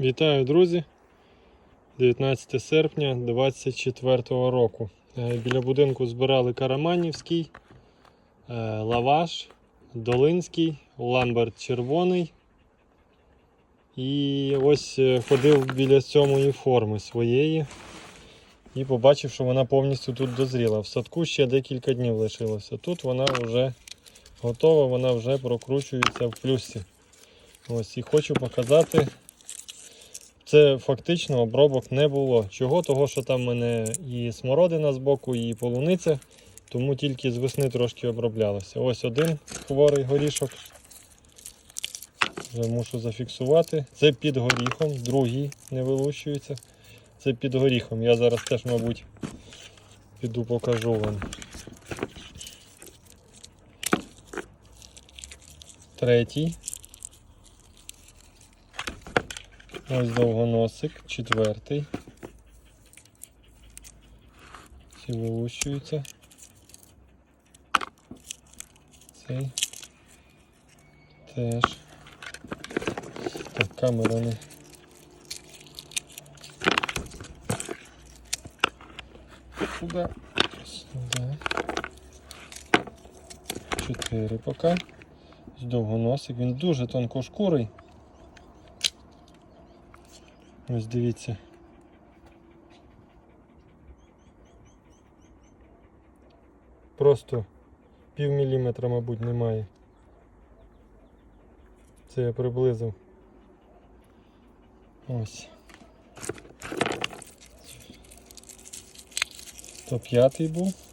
Вітаю, друзі! 19 серпня 2024 року. Е, Біля будинку збирали Караманівський, е, Лаваш, Долинський, Ламберт червоний. І ось е, ходив біля сьомої форми своєї і побачив, що вона повністю тут дозріла. В садку ще декілька днів лишилося. Тут вона вже готова, вона вже прокручується в плюсі. Ось і хочу показати. Це фактично обробок не було. Чого? Того, що там в мене і смородина з боку, і полуниця, тому тільки з весни трошки оброблялося. Ось один хворий горішок. Вже мушу зафіксувати. Це під горіхом, другий не вилущується. Це під горіхом. Я зараз теж, мабуть, піду покажу вам. Третій. Ось довгоносик, четвертий. Ці вилущуються. Цей теж. Так, камера не. Сюди. Сюди. Чотири поки. Довгоносик. Він дуже тонкошкурий. Ось дивіться. Просто пів міліметра, мабуть, немає. Це я приблизив. Ось. То п'ятий був.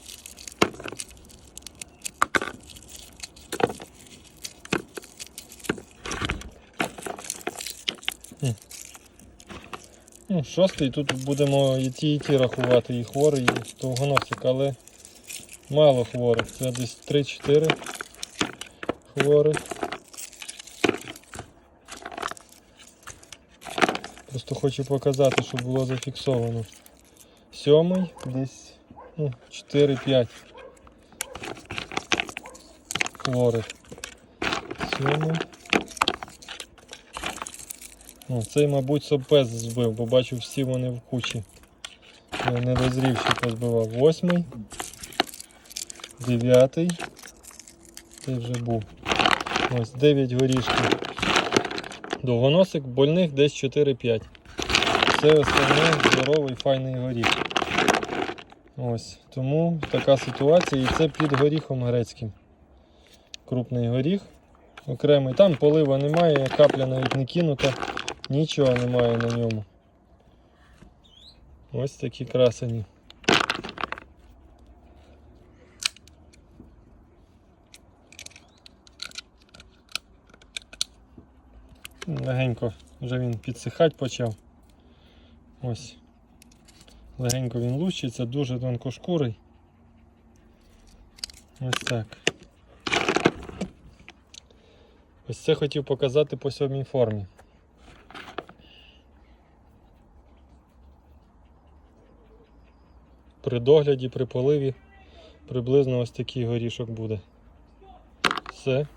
Ну, шостий, тут будемо і ті, і ті рахувати, і хворий, і довгоносик, але мало хворих. Це десь 3-4 хворих. Просто хочу показати, щоб було зафіксовано. Сьомий, десь ну, 4-5 хворих. Сьомий. Ну, цей, мабуть, сопес збив, бо бачу всі вони в кучі. Я недозрівши позбивав. Восьмий. Дев'ятий. Цей вже був. Ось 9 горішків. Довгоносик, больних десь 4-5. Це основний здоровий файний горіх. Ось. Тому така ситуація. І це під горіхом грецьким. Крупний горіх. Окремий. Там полива немає, капля навіть не кинута. Нічого немає на ньому. Ось такі красені. Легенько вже він підсихати почав. Ось. Легенько він лущиться, дуже тонкошкурий. Ось так. Ось це хотів показати по сьомій формі. При догляді, при поливі приблизно ось такий горішок буде. Все.